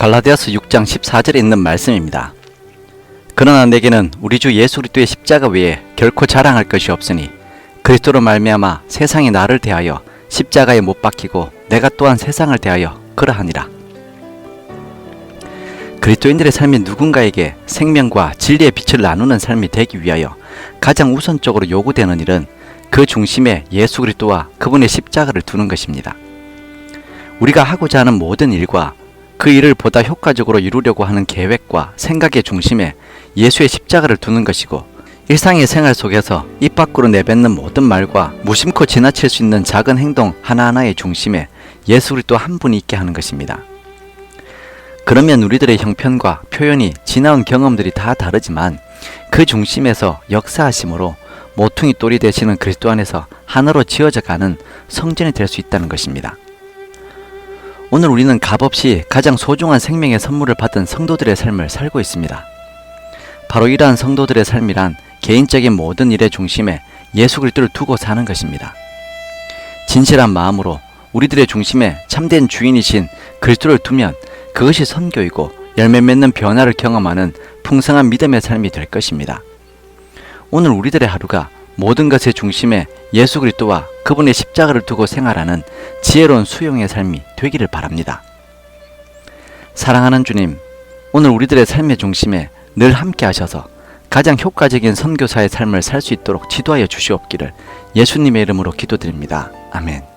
갈라디아서 6장 14절에 있는 말씀입니다. 그러나 내게는 우리 주 예수 그리스도의 십자가 외에 결코 자랑할 것이 없으니 그리스도로 말미암아 세상이 나를 대하여 십자가에 못 박히고 내가 또한 세상을 대하여 그러하니라. 그리스도인들의 삶이 누군가에게 생명과 진리의 빛을 나누는 삶이 되기 위하여 가장 우선적으로 요구되는 일은 그 중심에 예수 그리스도와 그분의 십자가를 두는 것입니다. 우리가 하고자 하는 모든 일과 그 일을 보다 효과적으로 이루려고 하는 계획과 생각의 중심에 예수의 십자가를 두는 것이고 일상의 생활 속에서 입 밖으로 내뱉는 모든 말과 무심코 지나칠 수 있는 작은 행동 하나하나의 중심에 예수 그리스도 한 분이 있게 하는 것입니다. 그러면 우리들의 형편과 표현이 지나온 경험들이 다 다르지만 그 중심에서 역사하심으로 모퉁이 돌이 되시는 그리스도 안에서 하나로 지어져 가는 성전이 될 수 있다는 것입니다. 오늘 우리는 값없이 가장 소중한 생명의 선물을 받은 성도들의 삶을 살고 있습니다. 바로 이러한 성도들의 삶이란 개인적인 모든 일의 중심에 예수 그리스도를 두고 사는 것입니다. 진실한 마음으로 우리들의 중심에 참된 주인이신 그리스도를 두면 그것이 선교이고 열매 맺는 변화를 경험하는 풍성한 믿음의 삶이 될 것입니다. 오늘 우리들의 하루가 모든 것의 중심에 예수 그리스도와 그분의 십자가를 두고 생활하는 지혜로운 수용의 삶이 되기를 바랍니다. 사랑하는 주님, 오늘 우리들의 삶의 중심에 늘 함께 하셔서 가장 효과적인 선교사의 삶을 살 수 있도록 지도하여 주시옵기를 예수님의 이름으로 기도드립니다. 아멘.